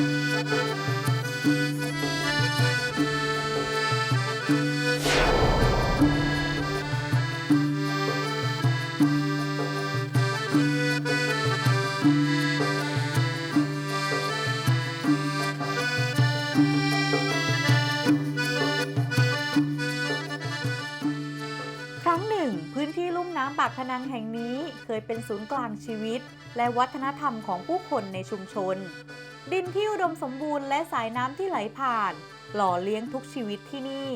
ครั้งหนึ่ง พื้นที่ลุ่มน้ำปากพนังแห่งนี้เคยเป็นศูนย์กลางชีวิต และวัฒนธรรมของผู้คนในชุมชน ดินที่อุดมสมบูรณ์และสายน้ำที่ไหลผ่าน หล่อเลี้ยงทุกชีวิตที่นี่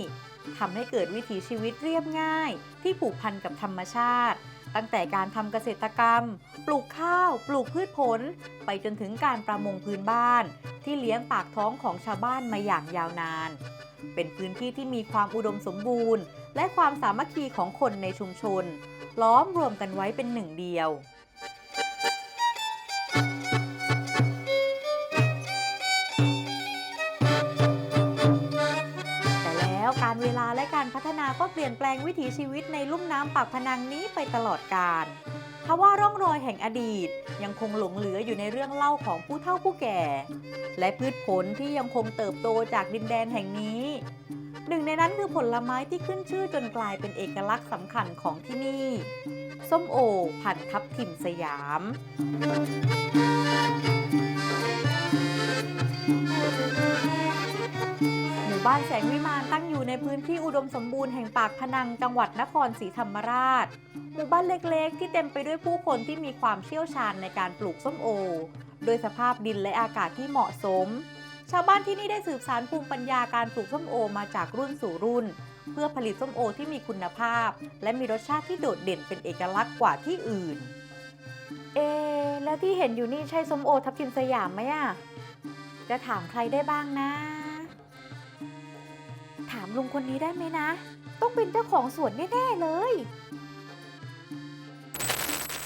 ทำให้เกิดวิถีชีวิตเรียบง่าย ที่ผูกพันกับธรรมชาติ ตั้งแต่การทำเกษตรกรรม ปลูกข้าว ปลูกพืชผล ไปจนถึงการประมงพื้นบ้าน ที่เลี้ยงปากท้องของชาวบ้านมาอย่างยาวนาน เป็นพื้นที่ที่มีความอุดมสมบูรณ์ และความสามัคคีของคนในชุมชน ล้อมรวมกันไว้เป็นหนึ่งเดียวาและการพัฒนาก็เปลี่ยนแปลงวิถีชีวิตในลุ่มน้ำปากพนังนี้ไปตลอดกาลทว่าร่องรอยแห่งอดีตยังคงหลงเหลืออยู่ในเรื่องเล่าของผู้เฒ่าผู้แก่ และพืชผลที่ยังคงเติบโตจากดินแดนแห่งนี้ หนึ่งในนั้นคือผลไม้ที่ขึ้นชื่อจนกลายเป็นเอกลักษณ์สำคัญของที่นี่ ส้มโอพันทับทิมสยาม บ้านแสงวิมานตั้งอยู่ในพื้นที่อุดมสมบูรณ์แห่งปากพนังจังหวัดนครศรีธรรมราช หมู่บ้านเล็กๆ ที่เต็มไปด้วยผู้คนที่มีความเชี่ยวชาญในการปลูกส้มโอ โดยสภาพดินและอากาศที่เหมาะสม ชาวบ้านที่นี่ได้สืบสานภูมิปัญญาการปลูกส้มโอมาจากรุ่นสู่รุ่น เพื่อผลิตส้มโอที่มีคุณภาพ และมีรสชาติที่โดดเด่นเป็นเอกลักษณ์กว่าที่อื่น เอ แล้วที่เห็นอยู่นี่ใช่ส้มโอทับทิมสยามไหมอะจะถามใครได้บ้างนะ ลุงคนนี้ได้ไหมนะ ต้องเป็นเจ้าของสวนแน่ๆเลย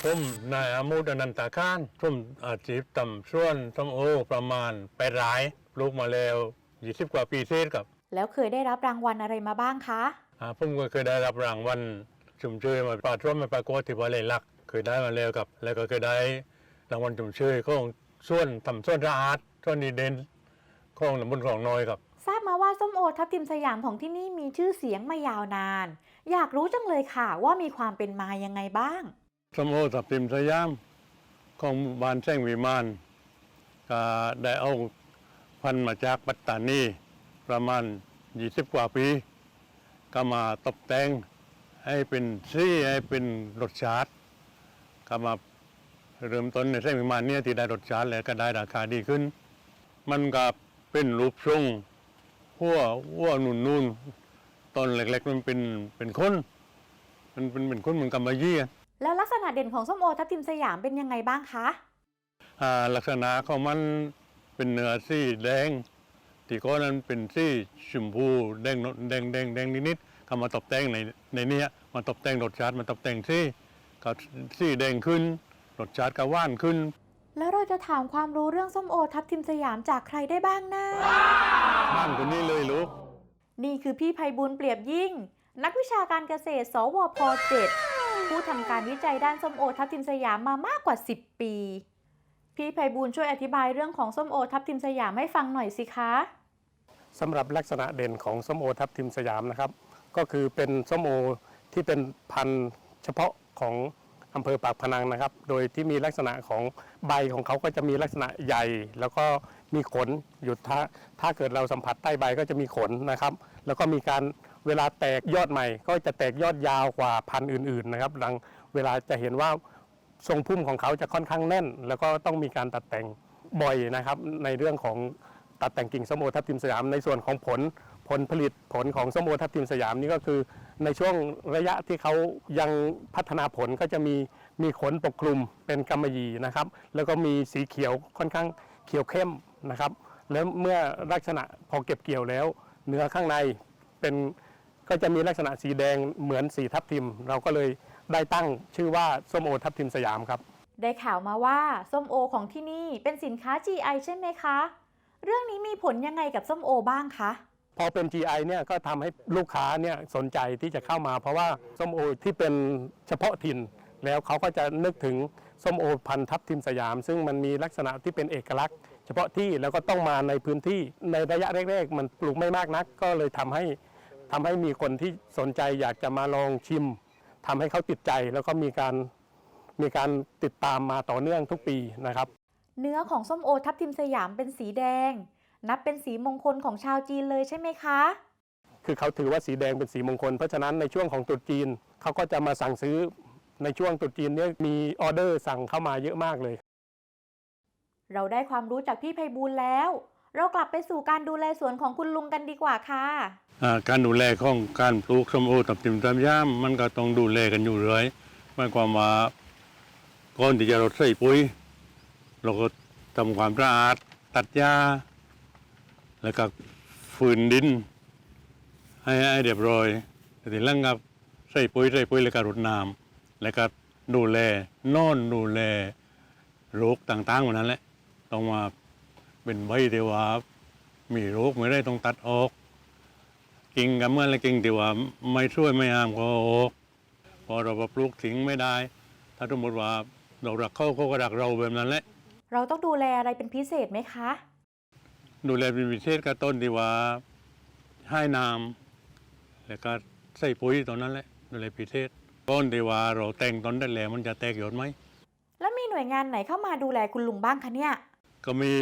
ผมนายอามูดอนันตาคารผมอาชีพทำส่วนส้มโอประมาณแปดรายปลูกมาแล้ว20กว่าปีเศษครับแล้วเคยได้รับรางวัลอะไรมาบ้างคะ อ่าผมก็เคยได้รับรางวัลชุมเชยมาปราดร่วมมาประกวดที่วาเลลักษณ์เคยได้มาแล้วครับ แล้วก็เคยได้รางวัลชุมเชยของส่วนทำส่วนสะอาดส่วนดีเด่นของตำบลของน้อยครับทราบมา ว่าส้มโอทับทิมสยามของที่นี่มีชื่อเสียงมายาวนาน อยากรู้จังเลยค่ะว่ามีความเป็นมายังไงบ้าง ส้มโอสับติมสยามของหมู่บ้านแจ้งวิมานก็ได้เอาพันธุ์มาจากปัตตานีประมาณ 20 กว่าปี ก็มาตกแต่งให้เป็นซี่ให้เป็นรสชาติก็มาเริ่มต้นในแจ้งวิมานเนี่ยที่ได้รสชาติแล้วก็ได้ราคาดีขึ้น มันก็เป็นรูปทรง หัวหัวนุ่นนุ่นๆต้นเล็กๆมันเป็นเป็นคนมันเป็นเป็นคนเหมือนกำมะยี่อะแล้วลักษณะเด่นของส้มโอทับทิมสยามเป็นยังไงบ้างคะอ่าลักษณะของมันเป็นเนื้อสีแดงที่ก็นั้นเป็นสีชมพูแดงแดงแดงแดงนิดๆก็มาตกแต่งในในเนี้ยมาตกแต่งรสชาติมาตกแต่งสีก็สีแดงขึ้นรสชาติก็หว่านขึ้น แล้วเราจะถามความรู้เรื่องส้มโอทับทิมสยามจากใครได้บ้างนะบ้านคนนี้เลยลูกนี่คือพี่ไพบุญเปรียบยิ่ง นักวิชาการเกษตร สวพ 7 ผู้ทำการวิจัยด้านส้มโอทับทิมสยามมามากกว่า 10 ปี พี่ไพบุญช่วยอธิบายเรื่องของส้มโอทับทิมสยามให้ฟังหน่อยสิคะสำหรับลักษณะเด่นของส้มโอทับทิมสยามนะครับ ก็คือเป็นส้มโอที่เป็นพันธุ์เฉพาะของ อำเภอปากพนังนะครับ โดยที่มีลักษณะของใบของเขาก็จะมีลักษณะใหญ่ แล้วก็มีขนอยู่ถ้าถ้าเกิดเราสัมผัสใต้ใบก็จะมีขนนะครับ แล้วก็มีการเวลาแตกยอดใหม่ ก็จะแตกยอดยาวกว่าพันธุ์อื่นๆนะครับดังเวลาจะเห็นว่าทรงพุ่มของเขาจะค่อนข้างแน่น แล้วก็ต้องมีการตัดแต่งบ่อยนะครับในเรื่องของตัดแต่งกิ่งสมโอทับทิมสยามในส่วนของผล ผลผลิตผลของส้มโอทับทิมสยามนี่ก็คือในช่วงระยะที่เขายังพัฒนาผลก็จะมีมีขนปกคลุมเป็นกำมะหยี่นะครับ แล้วก็มีสีเขียวค่อนข้างเขียวเข้มนะครับ แล้วเมื่อลักษณะพอเก็บเกี่ยวแล้ว เนื้อข้างในเป็นก็จะมีลักษณะสีแดงเหมือนสีทับทิม เราก็เลยได้ตั้งชื่อว่าส้มโอทับทิมสยามครับ ได้ข่าวมาว่าส้มโอของที่นี่เป็นสินค้า GI ใช่ไหมคะ เรื่องนี้มีผลยังไงกับส้มโอบ้างคะ พอเป็น GI เนี่ยก็ทำให้ลูกค้าเนี่ยสนใจที่จะเข้ามา เพราะว่าส้มโอที่เป็นเฉพาะถิ่น แล้วเขาก็จะนึกถึงส้มโอพันทับทิมสยาม ซึ่งมันมีลักษณะที่เป็นเอกลักษณ์ เฉพาะที่แล้วก็ต้องมาในพื้นที่ในระยะแรกๆ มันปลูกไม่มากนัก ก็เลยทำให้ทำให้มีคนที่สนใจอยากจะมาลองชิมทำให้เขาติดใจแล้วก็มีการมีการติดตามมาต่อเนื่องทุกปีนะครับ เนื้อของส้มโอทับทิมสยามเป็นสีแดง นับเป็นสีมงคลของชาวจีนเลยใช่ไหมคะ คือเขาถือว่าสีแดงเป็นสีมงคล เพราะฉะนั้นในช่วงของตรุษจีนเขาก็จะมาสั่งซื้อในช่วงตรุษจีนเนี้มีออเดอร์สั่งเข้ามาเยอะมากเลย เราได้ความรู้จากพี่ไพบูลย์แล้ว เรากลับไปสู่การดูแลสวนของคุณลุงกันดีกว่าค่ะ อ่าการดูแลของการปลูกส้มโอตับทิมตามย่ามมันก็ต้องดูแลกันอยู่เรื่อยหมายความว่าก่อนที่จะเราใส่ปุ๋ยเราก็ทำความสะอาดตัดหญ้า แล้วก็ฝืนดิน ให้ให้เรียบร้อยแต่ทีหลังกับใส่ปุ๋ยใส่ปุ๋ยแล้วก็รดน้ำแล้วก็ดูแลนอนดูแลโรคต่างๆเหมือนนั้นแหละต้องมาเป็นใบเที่ว่ามีโรคไม่ได้ต้องตัดออกกิ่งกับเมื่อและกิ่งที่ว่าไม่ช่วยไม่ห้ามก็เอาออกพอเราปลูกทิ้งไม่ได้ ถ้าสมมติว่าเรารักเขาเขาก็รักเราแบบนั้นแหละเราต้องดูแลอะไรเป็นพิเศษไหมคะ ดูแลเป็นพิเศษกับต้นที่ว่าให้น้ำแล้วก็ใส่ปุ๋ยตอนนั้นแหละดูแลพิเศษต้นที่ว่าเราแต่งต้นได้แล้วมันจะแตกยอดไหมแล้วมีหน่วยงานไหนเข้ามาดูแลคุณลุงบ้างคะเนี่ย ก็มี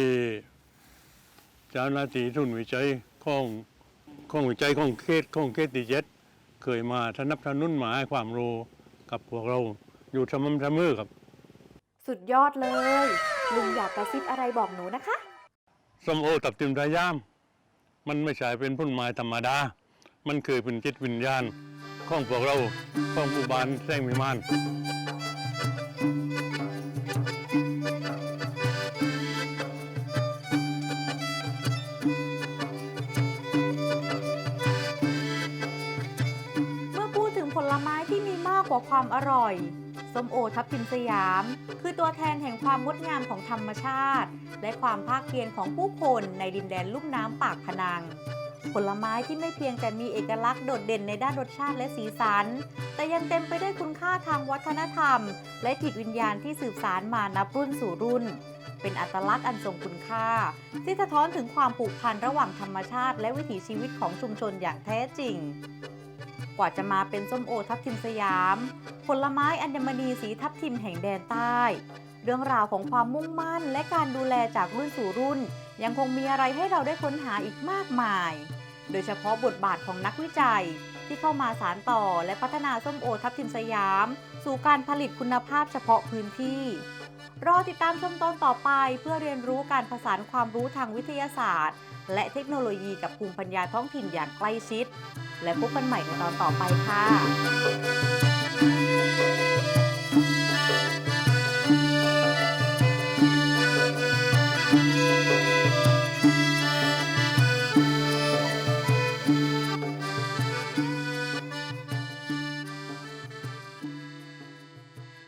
เจ้าหน้าที่ทุนวิจัยของของวิจัยของเขตของเขตที่เจ็ดเคยมาสนับสนุนมาให้ความรู้กับพวกเราอยู่สม่ำเสมอครับ สุดยอดเลย ลุงอยากกระซิบอะไรบอกหนูนะคะ ส้มโอตับติมระยาม มันไม่ใช่เป็นพุ่นไม้ธรรมดา มันคือเป็นจิตวิญญาณ ของพวกเราของผู้บานแสงวิมาน กว่าความอร่อย ส้มโอทับทิมสยาม คือตัวแทนแห่งความงดงามของธรรมชาติ และความภาคเพียรของผู้คนในดินแดนลุ่มน้ำปากพนัง ผลไม้ที่ไม่เพียงแต่มีเอกลักษณ์โดดเด่นในด้านรสชาติและสีสัน แต่ยังเต็มไปด้วยคุณค่าทางวัฒนธรรม และจิตวิญญาณที่สืบสานมานับรุ่นสู่รุ่นเป็นอัตลักษณ์อันทรงคุณค่า ที่สะท้อนถึงความผูกพันระหว่างธรรมชาติและวิถีชีวิตของชุมชนอย่างแท้จริง กว่าจะมาเป็นส้มโอทับทิมสยาม ผลไม้อัญมณีสีทับทิมแห่งแดนใต้ เรื่องราวของความมุ่งมั่นและการดูแลจากรุ่นสู่รุ่น ยังคงมีอะไรให้เราได้ค้นหาอีกมากมาย โดยเฉพาะบทบาทของนักวิจัย ที่เข้ามาสารต่อและพัฒนาส้มโอทับทิมสยาม สู่การผลิตคุณภาพเฉพาะพื้นที่รอติดตามชมตอนต่อไปเพื่อเรียนรู้การผสานความรู้ทางวิทยาศาสตร์ และเทคโนโลยีกับภูมิปัญญาท้องถิ่นอย่างใกล้ชิด และพบกันใหม่ในตอนต่อไปค่ะ